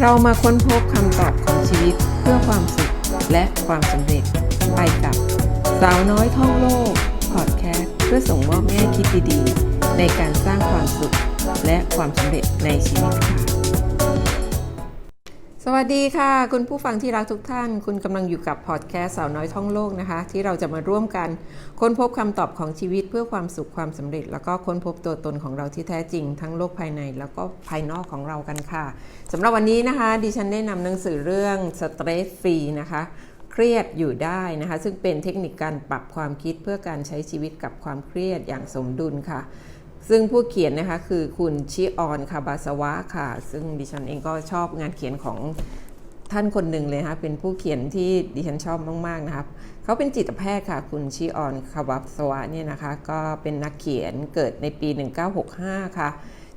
เรามาค้นพบคำตอบของชีวิตเพื่อความสุขและความสำเร็จ ไปกับสาวน้อยท่องโลกพอดแคสต์เพื่อส่งมอบแง่คิดดีๆ ในการสร้างความสุขและความสำเร็จในชีวิตค่ะ สวัสดีค่ะ คุณผู้ฟังที่รักทุกท่าน คุณกำลังอยู่กับพอดแคสต์สาวน้อยท่องโลกนะคะ ที่เราจะมาร่วมกัน ค้นพบคำตอบของชีวิตเพื่อความสุขความสำเร็จ แล้วก็ค้นพบตัวตนของเราที่แท้จริง ทั้งโลกภายในแล้วก็ภายนอกของเรากันค่ะสำหรับวันนี้นะคะ ดิฉันได้นำหนังสือเรื่อง Stress Free นะคะเครียดอยู่ได้นะคะ ซึ่งเป็นเทคนิคการปรับความคิดเพื่อการใช้ชีวิตกับความเครียดอย่างสมดุลค่ะ ซึ่งผู้เขียนนะคะคือคุณชิออนคาบาสวะค่ะ ซึ่งดิฉันเองก็ชอบงานเขียนของท่านคนหนึ่งเลยนะคะเป็นผู้เขียนที่ดิฉันชอบมากๆนะครับเขาเป็นจิตแพทย์ค่ะ คุณชิออนคาบาสวะเนี่ยนะคะ ก็เป็นนักเขียนเกิดในปี 1965 ค่ะ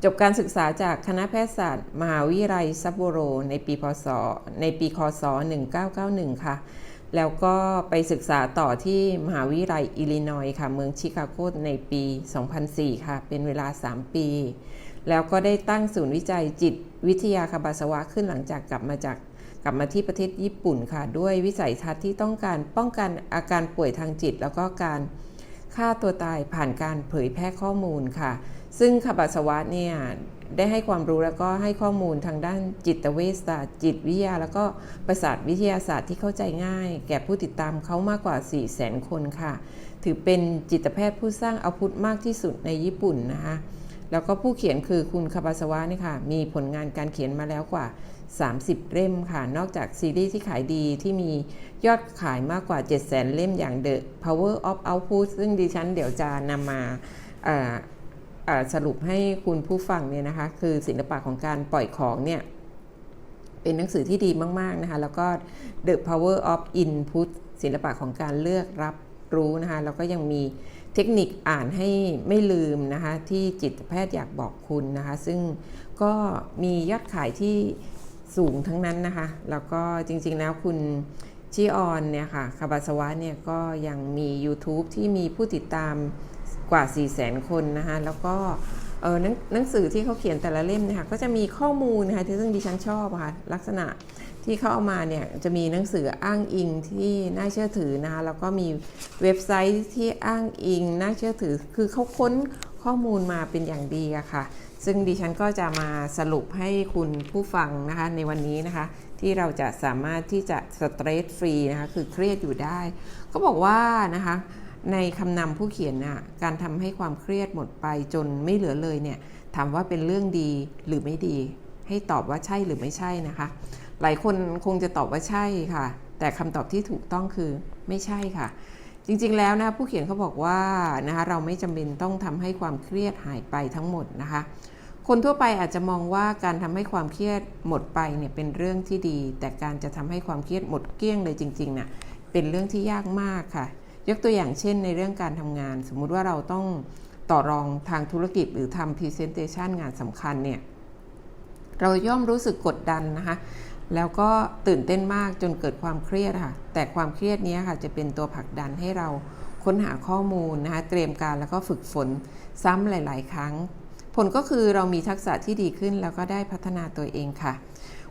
จบการศึกษาจากคณะแพทยศาสตร์ มหาวิทยาลัยซัปโบโรในปีพศในปีคศ 1991 ค่ะ แล้วก็ไปศึกษาต่อที่มหาวิทยาลัยอิลลินอยค่ะ เมืองชิคาโกในปี 2004 ค่ะ เป็นเวลา 3 ปี แล้วก็ได้ตั้งศูนย์วิจัยจิตวิทยาคาบาสวะขึ้นหลังจากกลับมาจากกลับมาที่ประเทศญี่ปุ่นค่ะ ด้วยวิสัยทัศน์ที่ต้องการป้องกันอาการป่วยทางจิต แล้วก็การฆ่าตัวตายผ่านการเผยแพร่ข้อมูลค่ะ ซึ่งคาบาสวะเนี่ยได้ให้ความรู้แล้วก็ให้ข้อมูลทางด้านจิตเวชศาสตร์จิตวิทยา แล้วก็ประสาทวิทยาศาสตร์ที่เข้าใจง่าย แก่ผู้ติดตามเขามากกว่า 4 0 0 0 0 0 คนค่ะ ถือเป็นจิตแพทย์ผู้สร้างอาวุธมากที่สุดในญี่ปุ่นนะคะ แล้วก็ผู้เขียนคือคุณคาบาสวะนี่ค่ะ มีผลงานการเขียนมาแล้วกว่า 30 เล่มค่ะ นอกจากซีรีส์ที่ขายดีที่มียอดขายมากกว่า 700,000 เล่มอย่าง The Power of Output ซึ่งดิฉันเดี๋ยวจะนำมา สรุปให้คุณผู้ฟังเนี่ยนะคะ คือศิลปะของการปล่อยของเนี่ย เป็นหนังสือที่ดีมาก ๆ นะคะ แล้วก็ The Power of Input ศิลปะของการเลือกรับรู้นะคะ แล้วก็ยังมีเทคนิคอ่านให้ไม่ลืมนะคะ ที่จิตแพทย์อยากบอกคุณนะคะ ซึ่งก็มียอดขายที่สูงทั้งนั้นนะคะ แล้วก็จริงๆแล้วคุณชิออนเนี่ยค่ะคาบาสวะเนี่ยก็ยังมี YouTube ที่มีผู้ติดตาม กว่า 4 0 0 0 0 0คนนะคะแล้วก็หนังสือที่เขาเขียนแต่ละเล่มนี่ยค่ะก็จะมีข้อมูลนะคะที่ซึ่งดิฉันชอบค่ะลักษณะที่เขาเอามาเนี่ยจะมีหนังสืออ้างอิงที่น่าเชื่อถือนะคะแล้วก็มีเว็บไซต์ที่อ้างอิงน่าเชื่อถือ คือเขาค้นข้อมูลมาเป็นอย่างดีอะค่ะ ซึ่งดิฉันก็จะมาสรุปให้คุณผู้ฟังนะคะในวันนี้นะคะ ที่เราจะสามารถที่จะสเตรสฟรีนะคะคือเครียดอยู่ได้ก็บอกว่านะคะ ในคำนำผู้เขียนน่ะการทำให้ความเครียดหมดไปจนไม่เหลือเลยเนี่ยถามว่าเป็นเรื่องดีหรือไม่ดี ให้ตอบว่าใช่หรือไม่ใช่นะคะ หลายคนคงจะตอบว่าใช่ค่ะ แต่คำตอบที่ถูกต้องคือไม่ใช่ค่ะ จริงๆแล้วนะผู้เขียนเขาบอกว่านะคะเราไม่จำเป็นต้องทำให้ความเครียดหายไปทั้งหมดนะคะ คนทั่วไปอาจจะมองว่าการทำให้ความเครียดหมดไปเนี่ยเป็นเรื่องที่ดี แต่การจะทำให้ความเครียดหมดเกลี้ยงเลยจริงๆนะ่ะเป็นเรื่องที่ยากมากค่ะ ยกตัวอย่างเช่นในเรื่องการทำงาน สมมุติว่าเราต้องต่อรองทางธุรกิจหรือทำพรีเซนเตชันงานสำคัญเนี่ยเราย่อมรู้สึกกดดันนะคะแล้วก็ตื่นเต้นมากจนเกิดความเครียดค่ะ แต่ความเครียดนี้ค่ะจะเป็นตัวผลักดันให้เราค้นหาข้อมูลนะคะเตรียมการแล้วก็ฝึกฝนซ้ำหลาย ๆ ครั้ง ผลก็คือเรามีทักษะที่ดีขึ้นแล้วก็ได้พัฒนาตัวเองค่ะ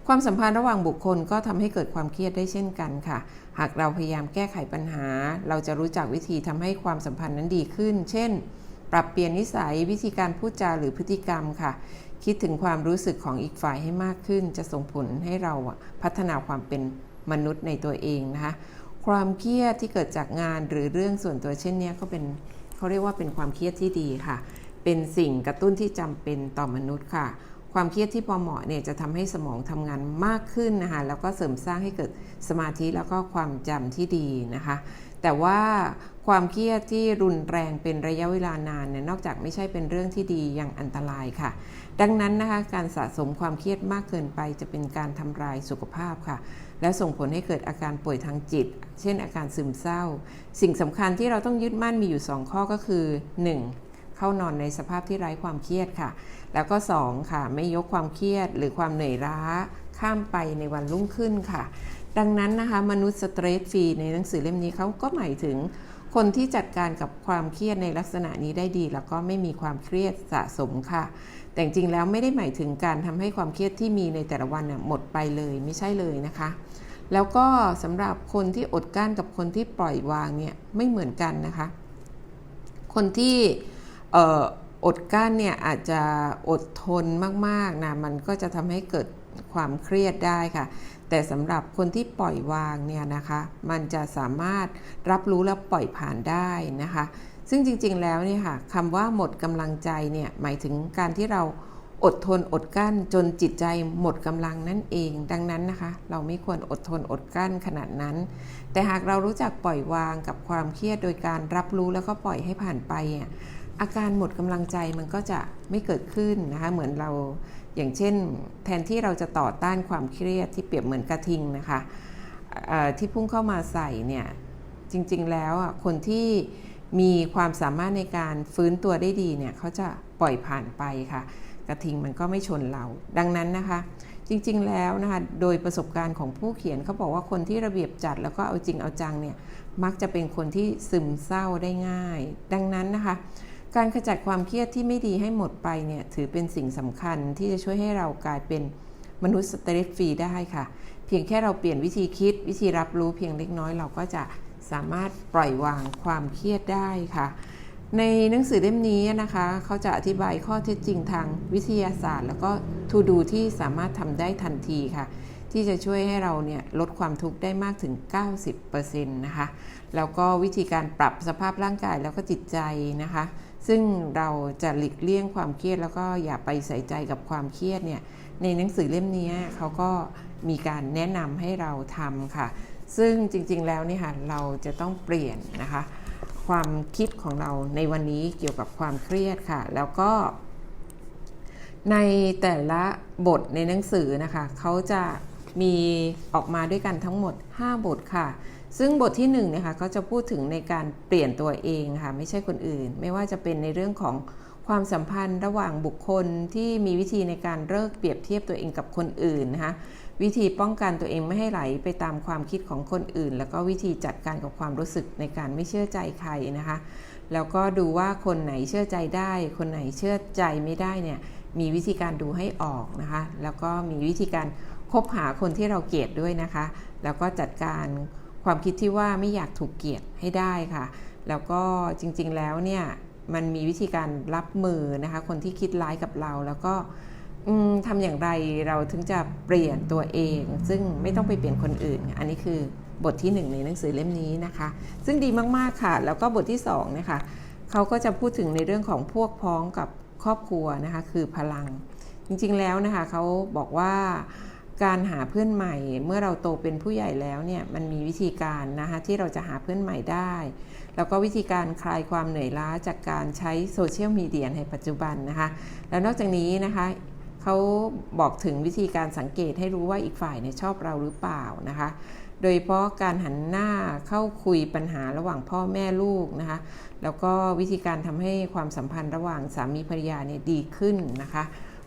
ความสัมพันธ์ระหว่างบุคคลก็ทำให้เกิดความเครียดได้เช่นกันค่ะ หากเราพยายามแก้ไขปัญหา เราจะรู้จักวิธีทำให้ความสัมพันธ์นั้นดีขึ้น เช่น ปรับเปลี่ยนนิสัยวิธีการพูดจาหรือพฤติกรรมค่ะ คิดถึงความรู้สึกของอีกฝ่ายให้มากขึ้น จะส่งผลให้เราพัฒนาความเป็นมนุษย์ในตัวเองนะคะ ความเครียดที่เกิดจากงานหรือเรื่องส่วนตัวเช่นนี้ก็เป็นเขาเรียกว่าเป็นความเครียดที่ดีค่ะ เป็นสิ่งกระตุ้นที่จำเป็นต่อมนุษย์ค่ะ ความเครียดที่พอเหมาะเนี่ยจะทำให้สมองทำงานมากขึ้นนะคะแล้วก็เสริมสร้างให้เกิดสมาธิแล้วก็ความจำที่ดีนะคะ แต่ว่าความเครียดที่รุนแรงเป็นระยะเวลานานเนี่ยนอกจากไม่ใช่เป็นเรื่องที่ดีย่างอันตรายค่ะ ดังนั้นนะคะการสะสมความเครียดมากเกินไปจะเป็นการทำลายสุขภาพค่ะ และส่งผลให้เกิดอาการป่วยทางจิต เช่นอาการซึมเศร้า สิ่งสำคัญที่เราต้องยึดมั่นมีอยู่ 2 ข้อก็คือ 1. เข้านอนในสภาพที่ไร้ความเครียดค่ะ แล้วก็ 2 ค่ะ ไม่ยกความเครียดหรือความเหนื่อยล้าข้ามไปในวันรุ่งขึ้นค่ะ ดังนั้นนะคะ มนุษย์สเตรสฟรีในหนังสือเล่มนี้เขาก็หมายถึงคนที่จัดการกับความเครียดในลักษณะนี้ได้ดี แล้วก็ไม่มีความเครียดสะสมค่ะ แต่จริงแล้วไม่ได้หมายถึงการทำให้ความเครียดที่มีในแต่ละวันหมดไปเลยไม่ใช่เลยนะคะ แล้วก็สำหรับคนที่อดกั้นกับคนที่ปล่อยวางเนี่ยไม่เหมือนกันนะคะ คนที่ อดกั้นเนี่ยอาจจะอดทนมากๆนะมันก็จะทำให้เกิดความเครียดได้ค่ะ แต่สำหรับคนที่ปล่อยวางเนี่ยนะคะ มันจะสามารถรับรู้และปล่อยผ่านได้นะคะ ซึ่งจริงๆแล้วเนี่ยค่ะคำว่าหมดกำลังใจเนี่ยหมายถึงการที่เราอดทนอดกั้นจนจิตใจหมดกำลังนั่นเอง ดังนั้นนะคะ เราไม่ควรอดทนอดกั้นขนาดนั้น แต่หากเรารู้จักปล่อยวางกับความเครียดโดยการรับรู้แล้วก็ปล่อยให้ผ่านไปอะ อาการหมดกำลังใจมันก็จะไม่เกิดขึ้นนะคะ เหมือนเราอย่างเช่น แทนที่เราจะต่อต้านความเครียดที่เปรียบเหมือนกระทิงนะคะที่พุ่งเข้ามาใส่เนี่ยจริงๆแล้วอะคนที่มีความสามารถในการฟื้นตัวได้ดีเนี่ยเขาจะปล่อยผ่านไปค่ะ กระทิงมันก็ไม่ชนเรา ดังนั้นนะคะ จริงๆแล้วนะคะโดยประสบการณ์ของผู้เขียนเขาบอกว่าคนที่ระเบียบจัดแล้วก็เอาจริงเอาจังเนี่ยมักจะเป็นคนที่ซึมเศร้าได้ง่าย ดังนั้นนะคะ การขจัดความเครียดที่ไม่ดีให้หมดไปเนี่ยถือเป็นสิ่งสำคัญที่จะช่วยให้เรากลายเป็นมนุษย์สเตรสฟรีได้ค่ะ เพียงแค่เราเปลี่ยนวิธีคิดวิธีรับรู้เพียงเล็กน้อยเราก็จะสามารถปล่อยวางความเครียดได้ค่ะ ในหนังสือเล่มนี้นะคะ เขาจะอธิบายข้อเท็จจริงทางวิทยาศาสตร์ แล้วก็ทูดูที่สามารถทำได้ทันทีค่ะ ที่จะช่วยให้เราเนี่ยลดความทุกข์ได้มากถึง 90%นะคะ แล้วก็วิธีการปรับสภาพร่างกายแล้วก็จิตใจนะคะ ซึ่งเราจะหลีกเลี่ยงความเครียดแล้วก็อย่าไปใส่ใจกับความเครียดเนี่ยในหนังสือเล่มนี้เขาก็มีการแนะนำให้เราทำค่ะ ซึ่งจริงๆแล้วนี่ค่ะเราจะต้องเปลี่ยนนะคะ ความคิดของเราในวันนี้เกี่ยวกับความเครียดค่ะ แล้วก็ ในแต่ละบทในหนังสือนะคะเขาจะมีออกมาด้วยกันทั้งหมด 5 บทค่ะซึ่งบทที่1เนี่ยค่ะก็จะพูดถึงในการเปลี่ยนตัวเองค่ะไม่ใช่คนอื่น ไม่ว่าจะเป็นในเรื่องของความสัมพันธ์ระหว่างบุคคลที่มีวิธีในการเลิกเปรียบเทียบตัวเองกับคนอื่นนะคะวิธีป้องกันตัวเองไม่ให้ไหลไปตามความคิดของคนอื่น แล้วก็วิธีจัดการกับความรู้สึกในการไม่เชื่อใจใครนะคะ แล้วก็ดูว่าคนไหนเชื่อใจได้ คนไหนเชื่อใจไม่ได้เนี่ยมีวิธีการดูให้ออกนะคะ แล้วก็มีวิธีการคบหาคนที่เราเกลียดด้วยนะคะ แล้วก็จัดการ ความคิดที่ว่าไม่อยากถูกเกลียดให้ได้ค่ะ แล้วก็จริงๆแล้วเนี่ยมันมีวิธีการรับมือนะคะ คนที่คิดร้ายกับเราแล้วก็ทำอย่างไรเราถึงจะเปลี่ยนตัวเอง ซึ่งไม่ต้องไปเปลี่ยนคนอื่น อันนี้คือบทที่หนึ่งในหนังสือเล่มนี้นะคะ ซึ่งดีมากๆค่ะ แล้วก็บทที่สองเนี่ยค่ะเขาก็จะพูดถึงในเรื่องของพวกพ้องกับครอบครัวนะคะ คือพลัง จริงๆแล้วนะคะเขาบอกว่า การหาเพื่อนใหม่ เมื่อเราโตเป็นผู้ใหญ่แล้วเนี่ยมันมีวิธีการนะคะที่เราจะหาเพื่อนใหม่ได้ แล้วก็วิธีการคลายความเหนื่อยล้าจากการใช้โซเชียลมีเดียในปัจจุบันนะคะแล้วนอกจากนี้นะคะเขาบอกถึงวิธีการสังเกตให้รู้ว่าอีกฝ่ายเนี่ยชอบเราหรือเปล่านะคะโดยเฉพาะการหันหน้าเข้าคุยปัญหาระหว่างพ่อแม่ลูกนะคะ แล้วก็วิธีการทำให้ความสัมพันธ์ระหว่างสามีภรรยาเนี่ยดีขึ้นนะคะ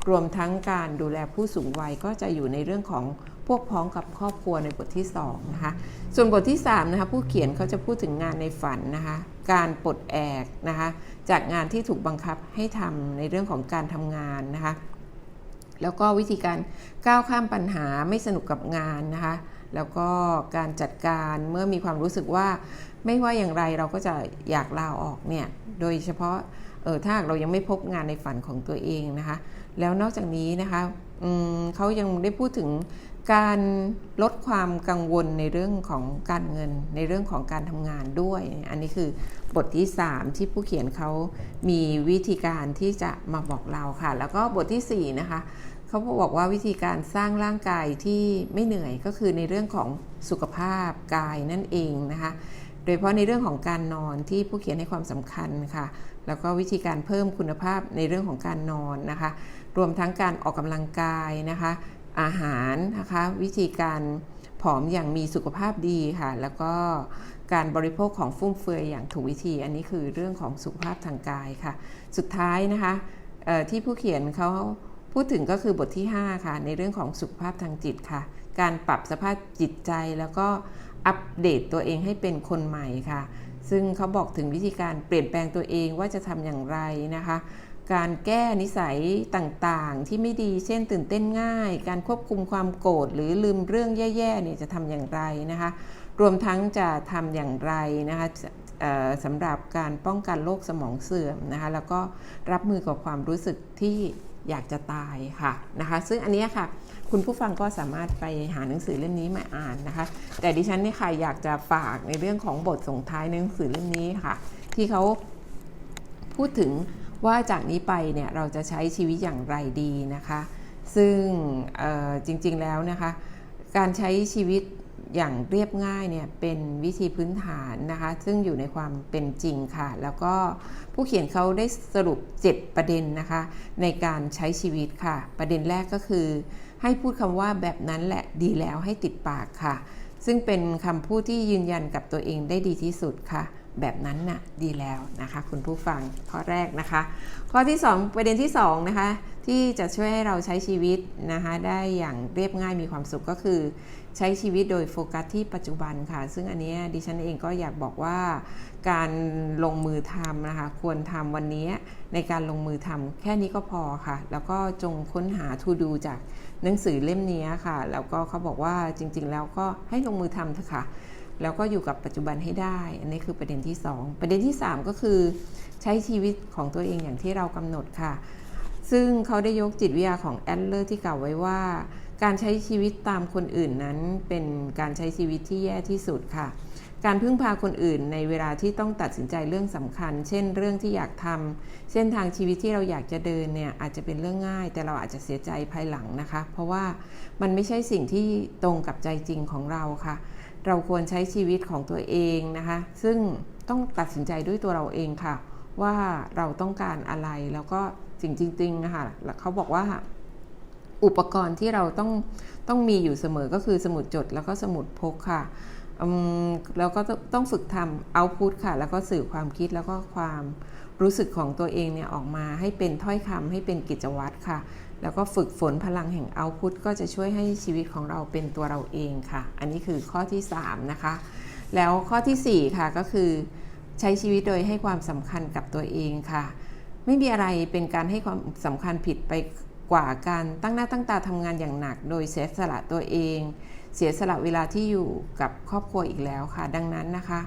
รวมทั้งการดูแลผู้สูงวัยก็จะอยู่ในเรื่องของพวกพ้องกับครอบครัวในบทที่2นะคะส่วนบทที่3นะคะผู้เขียนเขาจะพูดถึงงานในฝันนะคะการปลดแอกนะคะจากงานที่ถูกบังคับให้ทำในเรื่องของการทำงานนะคะแล้วก็วิธีการก้าวข้ามปัญหาไม่สนุกกับงานนะคะแล้วก็การจัดการเมื่อมีความรู้สึกว่าไม่ว่าอย่างไรเราก็จะอยากลาออกเนี่ยโดยเฉพาะเออถ้าหากเรายังไม่พบงานในฝันของตัวเองนะคะ แล้วนอกจากนี้นะคะเขายังได้พูดถึงการลดความกังวลในเรื่องของการเงินในเรื่องของการทำงานด้วย อันนี้คือบทที่ 3 ที่ผู้เขียนเขามีวิธีการที่จะมาบอกเราค่ะ แล้วก็บทที่ 4 นะคะเขาบอกว่าวิธีการสร้างร่างกายที่ไม่เหนื่อยก็คือในเรื่องของสุขภาพกายนั่นเองนะคะ โดยเฉพาะในเรื่องของการนอนที่ผู้เขียนให้ความสำคัญค่ะ แล้วก็วิธีการเพิ่มคุณภาพในเรื่องของการนอนนะคะ รวมทั้งการออกกำลังกายนะคะ อาหารนะคะ วิธีการผอมอย่างมีสุขภาพดีค่ะ แล้วก็การบริโภคของฟุ่มเฟือยอย่างถูกวิธี อันนี้คือเรื่องของสุขภาพทางกายค่ะ สุดท้ายนะคะที่ผู้เขียนเขาพูดถึงก็คือบทที่ 5 ค่ะ ในเรื่องของสุขภาพทางจิตค่ะ การปรับสภาพจิตใจแล้วก็อัปเดตตัวเองให้เป็นคนใหม่ค่ะ ซึ่งเขาบอกถึงวิธีการเปลี่ยนแปลงตัวเองว่าจะทำอย่างไรนะคะ การแก้นิสัยต่างๆ ที่ไม่ดีเช่นตื่นเต้นง่าย การควบคุมความโกรธหรือลืมเรื่องแย่ๆเนี่ยจะทำอย่างไรนะคะ รวมทั้งจะทำอย่างไรนะคะสำหรับการป้องกันโรคสมองเสื่อมนะคะแล้วก็รับมือกับความรู้สึกที่อยากจะตายค่ะนะคะ ซึ่งอันนี้ค่ะ คุณผู้ฟังก็สามารถไปหาหนังสือเล่มนี้มาอ่านนะคะ แต่ดิฉันเนี่ยค่ะอยากจะฝากในเรื่องของบทส่งท้ายในหนังสือเล่มนี้ค่ะ ที่เขาพูดถึง ว่าจากนี้ไปเนี่ยเราจะใช้ชีวิตอย่างไรดีนะคะ ซึ่งจริงๆแล้วนะคะ การใช้ชีวิตอย่างเรียบง่ายเนี่ยเป็นวิธีพื้นฐานนะคะ ซึ่งอยู่ในความเป็นจริงค่ะ แล้วก็ผู้เขียนเขาได้สรุป 7 ประเด็นนะคะ ในการใช้ชีวิตค่ะ ประเด็นแรกก็คือ ให้พูดคำว่าแบบนั้นแหละดีแล้วให้ติดปากค่ะ ซึ่งเป็นคำพูดที่ยืนยันกับตัวเองได้ดีที่สุดค่ะ แบบนั้นน่ะดีแล้วนะคะคุณผู้ฟังข้อแรกนะคะ ข้อที่ 2 ประเด็นที่2นะคะที่จะช่วยให้เราใช้ชีวิตนะคะได้อย่างเรียบง่ายมีความสุขก็คือ ใช้ชีวิตโดยโฟกัสที่ปัจจุบันค่ะ ซึ่งอันนี้ดิฉันเองก็อยากบอกว่าการลงมือทำนะคะควรทำวันนี้ในการลงมือทำแค่นี้ก็พอค่ะ แล้วก็จงค้นหาทูดูจากหนังสือเล่มนี้ค่ะ แล้วก็เขาบอกว่าจริงๆ แล้วก็ให้ลงมือทำเถอะค่ะ แล้วก็อยู่กับปัจจุบันให้ได้ อันนี้คือประเด็นที่ 2 ประเด็นที่ 3 ก็คือ ใช้ชีวิตของตัวเองอย่างที่เรากำหนดค่ะ ซึ่งเขาได้ยกจิตวิทยาของแอดเลอร์ที่กล่าวไว้ว่า การใช้ชีวิตตามคนอื่นนั้น เป็นการใช้ชีวิตที่แย่ที่สุดค่ะ การพึ่งพาคนอื่นในเวลาที่ต้องตัดสินใจเรื่องสำคัญ เช่น เรื่องที่อยากทำเส้นทางชีวิตที่เราอยากจะเดินเนี่ยอาจจะเป็นเรื่องง่าย แต่เราอาจจะเสียใจภายหลังนะคะ เพราะว่ามันไม่ใช่สิ่งที่ตรงกับใจจริงของเราค่ะ เราควรใช้ชีวิตของตัวเองนะคะ ซึ่งต้องตัดสินใจด้วยตัวเราเองค่ะ ว่าเราต้องการอะไรแล้วก็สิ่งจริงๆนะคะแล้วเขาบอกว่า อุปกรณ์ที่เราต้องต้องมีอยู่เสมอก็คือสมุดจดแล้วก็สมุดพกค่ะแล้วก็ต้องฝึกทำเอาพุทค่ะ แล้วก็สื่อความคิดแล้วก็ความรู้สึกของตัวเองเนี่ยออกมาให้เป็นถ้อยคำให้เป็นกิจวัตรค่ะ แล้วก็ฝึกฝนพลังแห่งเอาพุทก็จะช่วยให้ชีวิตของเราเป็นตัวเราเองค่ะ อันนี้คือข้อที่ 3 นะคะ แล้วข้อทีสี่ 4 ค่ะก็คือใช้ชีวิตโดยให้ความสำคัญกับตัวเองค่ะ ไม่มีอะไรเป็นการให้ความสำคัญผิดไปกว่าการตั้งหน้าตั้งตาทำงานอย่างหนัก โดยเสียสละตัวเอง เสียสละเวลาที่อยู่กับครอบครัวอีกแล้วค่ะ ดังนั้นนะคะ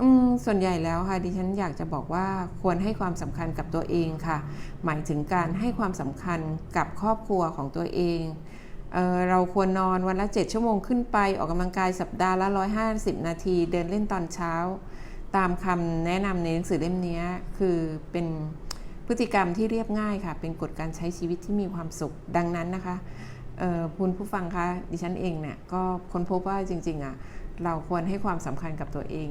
อืมส่วนใหญ่แล้วค่ะดิฉันอยากจะบอกว่าควรให้ความสำคัญกับตัวเองค่ะ หมายถึงการให้ความสำคัญกับครอบครัวของตัวเองเเราควรนอนวันละ 7 ชั่วโมงขึ้นไปออกกำลังกายสัปดาห์ละ 150 นาที เดินเล่นตอนเช้า ตามคำแนะนำในหนังสือเล่มนี้คือเป็นพฤติกรรมที่เรียบง่ายค่ะ เป็นกฎการใช้ชีวิตที่มีความสุขดังนั้นนะคะคุณผู้ฟังคะดิฉันเองเนี่ยก็ค้นพบว่าจริงๆอะ เราควรให้ความสำคัญกับตัวเอง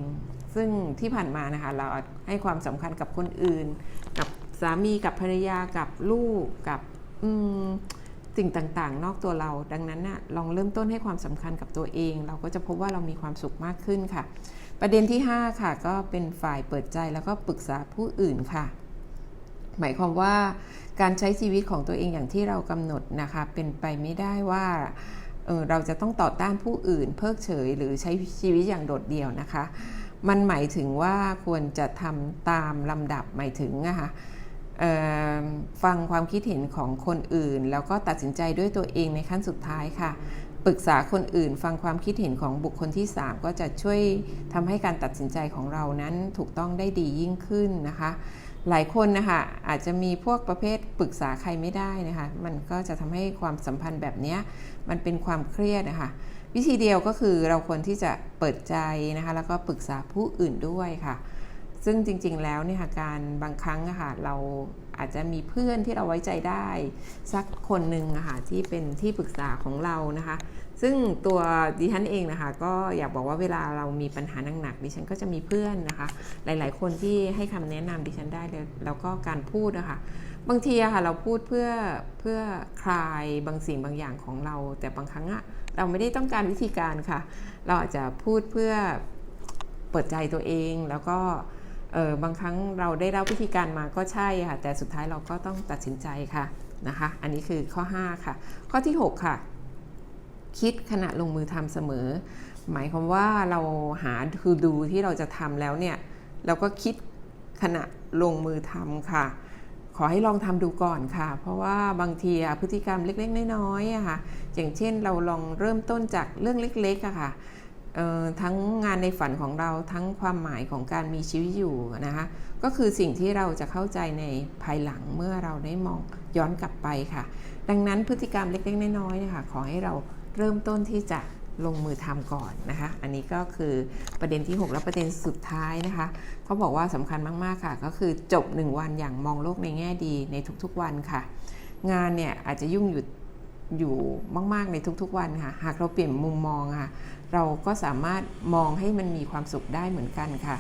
ซึ่งที่ผ่านมานะคะเราให้ความสำคัญกับคนอื่น กับสามีกับภรรยากับลูกกับสิ่งต่างๆ นอกตัวเรา ดังนั้นน่ะลองเริ่มต้นให้ความสำคัญกับตัวเอง เราก็จะพบว่าเรามีความสุขมากขึ้นค่ะ ประเด็นที่ 5 ค่ะ ก็เป็นฝ่ายเปิดใจแล้วก็ปรึกษาผู้อื่นค่ะ หมายความว่าการใช้ชีวิตของตัวเองอย่างที่เรากำหนดนะคะ เป็นไปไม่ได้ว่า เออเราจะต้องต่อต้านผู้อื่น เพิกเฉยหรือใช้ชีวิตอย่างโดดเดี่ยวนะคะ มันหมายถึงว่าควรจะทำตามลำดับหมายถึงนะคะฟังความคิดเห็นของคนอื่น แล้วก็ตัดสินใจด้วยตัวเองในขั้นสุดท้ายค่ะ ปรึกษาคนอื่น ฟังความคิดเห็นของบุคคลที่ 3 ก็จะช่วยทำให้การตัดสินใจของเรานั้นถูกต้องได้ดียิ่งขึ้นนะคะ หลายคนนะคะอาจจะมีพวกประเภทปรึกษาใครไม่ได้นะคะมันก็จะทำให้ความสัมพันธ์แบบนี้มันเป็นความเครียดนะคะวิธีเดียวก็คือเราควรที่จะเปิดใจนะคะแล้วก็ปรึกษาผู้อื่นด้วยค่ะ ซึ่งจริงๆแล้วเนี่ยค่ะการบางครั้งอะค่ะเราอาจจะมีเพื่อนที่เราไว้ใจได้ สักคนหนึ่งอะค่ะที่เป็นที่ปรึกษาของเรานะคะ ซึ่งตัวดิฉันเองนะคะก็อยากบอกว่าเวลาเรามีปัญหาหนักๆดิฉันก็จะมีเพื่อนนะคะ หลายๆ คนที่ให้คำแนะนำดิฉันได้เลยแล้วก็การพูดนะคะบางทีอะค่ะเราพูดเพื่อเพื่อคลายบางสิ่งบางอย่างของเรา แต่บางครั้งอะเราไม่ได้ต้องการวิธีการค่ะ เราอาจจะพูดเพื่อเปิดใจตัวเองแล้วก็เออบางครั้งเราได้รับวิธีการมาก็ใช่ค่ะแต่สุดท้ายเราก็ต้องตัดสินใจค่ะนะคะ อันนี้คือข้อ 5 ค่ะ ข้อที่ 6 ค่ะ คิดขณะลงมือทำเสมอ หมายความว่าเราหาคือดูที่เราจะทำแล้วเนี่ยเราก็คิดขณะลงมือทำค่ะ ขอให้ลองทำดูก่อนค่ะ เพราะว่าบางทีอะพฤติกรรมเล็กๆน้อยๆอะค่ะอย่างเช่นเราลองเริ่มต้นจากเรื่องเล็กๆอะค่ะทั้งงานในฝันของเราทั้งความหมายของการมีชีวิตอยู่นะคะก็คือสิ่งที่เราจะเข้าใจในภายหลังเมื่อเราได้มองย้อนกลับไปค่ะ ดังนั้นพฤติกรรมเล็กๆน้อยๆนี่ยค่ะขอให้เรา เริ่มต้นที่จะลงมือทำก่อนนะคะ อันนี้ก็คือประเด็นที่ 6 และประเด็นสุดท้ายนะคะเขาบอกว่าสำคัญมากๆค่ะ ก็คือจบ 1 วันอย่างมองโลกในแง่ดีในทุกๆวันค่ะ งานเนี่ยอาจจะยุ่งอยู่อยู่มาก ๆ ในทุกๆวันค่ะ หากเราเปลี่ยนมุมมองค่ะ เราก็สามารถมองให้มันมีความสุขได้เหมือนกันค่ะ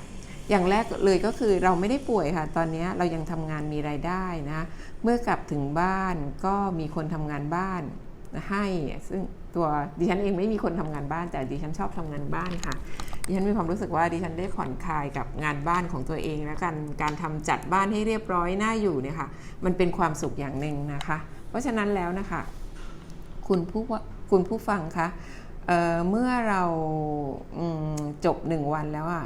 อย่างแรกเลยก็คือเราไม่ได้ป่วยค่ะ ตอนนี้เรายังทำงานมีรายได้นะ เมื่อกลับถึงบ้านก็มีคนทำงานบ้าน ให้ซึ่งตัวดิฉันเองไม่มีคนทำงานบ้านแต่ดิฉันชอบทำงานบ้านค่ะ ดิฉันมีความรู้สึกว่าดิฉันได้ผ่อนคลายกับงานบ้านของตัวเองและการการทำจัดบ้านให้เรียบร้อยน่าอยู่เนี่ยค่ะมันเป็นความสุขอย่างหนึ่งนะคะ เพราะฉะนั้นแล้วนะคะคุณผู้ว่าคุณผู้ฟังคะเเมื่อเราจบหนึ่งวันแล้วอะ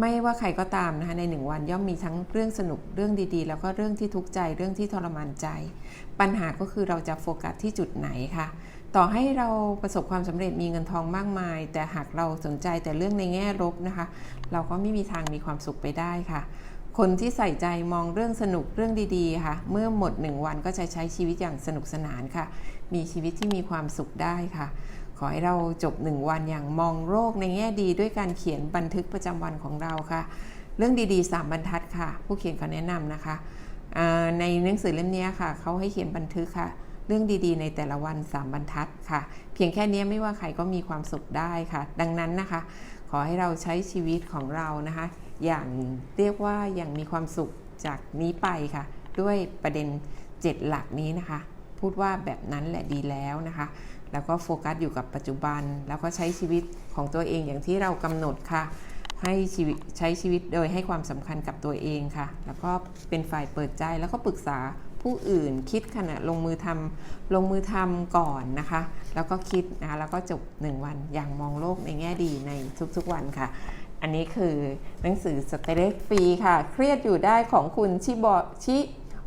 ไม่ว่าใครก็ตามนะคะในหนึ่งวันย่อมมีทั้งเรื่องสนุกเรื่องดีๆ แล้วก็เรื่องที่ทุกข์ใจเรื่องที่ทรมานใจ ปัญหาก็คือเราจะโฟกัสที่จุดไหนค่ะ ต่อให้เราประสบความสำเร็จมีเงินทองมากมาย แต่หากเราสนใจแต่เรื่องในแง่ลบนะคะ เราก็ไม่มีทางมีความสุขไปได้ค่ะ คนที่ใส่ใจมองเรื่องสนุกเรื่องดีๆค่ะ เมื่อหมดหนึ่งวันก็จะใช้ชีวิตอย่างสนุกสนานค่ะ มีชีวิตที่มีความสุขได้ค่ะ อให้เราจบหนึ่งวันอย่างมองโลกในแง่ดีด้วยการเขียนบันทึกประจำวันของเราค่ะ เรื่องดีๆ 3 บรรทัดค่ะ ผู้เขียนเขาแนะนำนะคะ ในหนังสือเล่มนี้ค่ะ เขาให้เขียนบันทึกค่ะ เรื่องดีๆ ในแต่ละวัน 3 บรรทัดค่ะ เพียงแค่นี้ไม่ว่าใครก็มีความสุขได้ค่ะ ดังนั้นนะคะ ขอให้เราใช้ชีวิตของเรานะคะ อย่างเรียกว่าอย่างมีความสุขจากนี้ไปค่ะ ด้วยประเด็น 7 หลักนี้นะคะ พูดว่าแบบนั้นแหละดีแล้วนะคะ แล้วก็โฟกัสอยู่กับปัจจุบัน แล้วก็ใช้ชีวิตของตัวเองอย่างที่เรากำหนดค่ะ ให้ชีวิตใช้ชีวิตโดยให้ความสำคัญกับตัวเองค่ะ แล้วก็เป็นฝ่ายเปิดใจแล้วก็ปรึกษาผู้อื่นคิดขณะลงมือทำลงมือทำก่อนนะคะ แล้วก็คิดนะแล้วก็จบ 1 วันอย่างมองโลกในแง่ดีในทุกๆวันค่ะ อันนี้คือหนังสือสเตเรสฟรีค่ะ เครียดอยู่ได้ของคุณชิบอชิ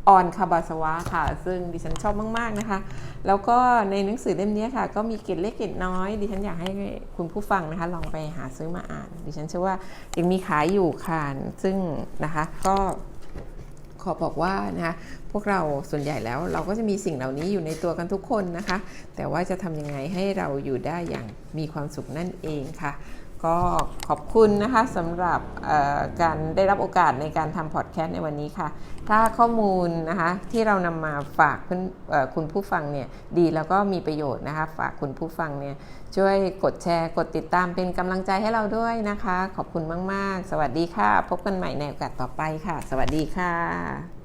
ออนคาบาสวะค่ะ ซึ่งดิฉันชอบมาก ๆ นะคะ แล้วก็ในหนังสือเล่มนี้ค่ะ ก็มีเกร็ดเล็กเกร็ดน้อย ดิฉันอยากให้คุณผู้ฟังนะคะ ลองไปหาซื้อมาอ่าน ดิฉันเชื่อว่ายังมีขายอยู่ค่ะ ซึ่งนะคะก็ขอบอกว่านะคะพวกเราส่วนใหญ่แล้วเราก็จะมีสิ่งเหล่านี้อยู่ในตัวกันทุกคนนะคะ แต่ว่าจะทำยังไงให้เราอยู่ได้อย่างมีความสุขนั่นเองค่ะ ก็ขอบคุณนะคะสำหรับการได้รับโอกาสในการทำพอดแคสต์ในวันนี้ค่ะ ถ้าข้อมูลนะคะที่เรานำมาฝากคุณผู้ฟังเนี่ยดีแล้วก็มีประโยชน์นะคะ ฝากคุณผู้ฟังเนี่ยช่วยกดแชร์กดติดตามเป็นกำลังใจให้เราด้วยนะคะ ขอบคุณมาก ๆ สวัสดีค่ะ พบกันใหม่ในโอกาสต่อไปค่ะ สวัสดีค่ะ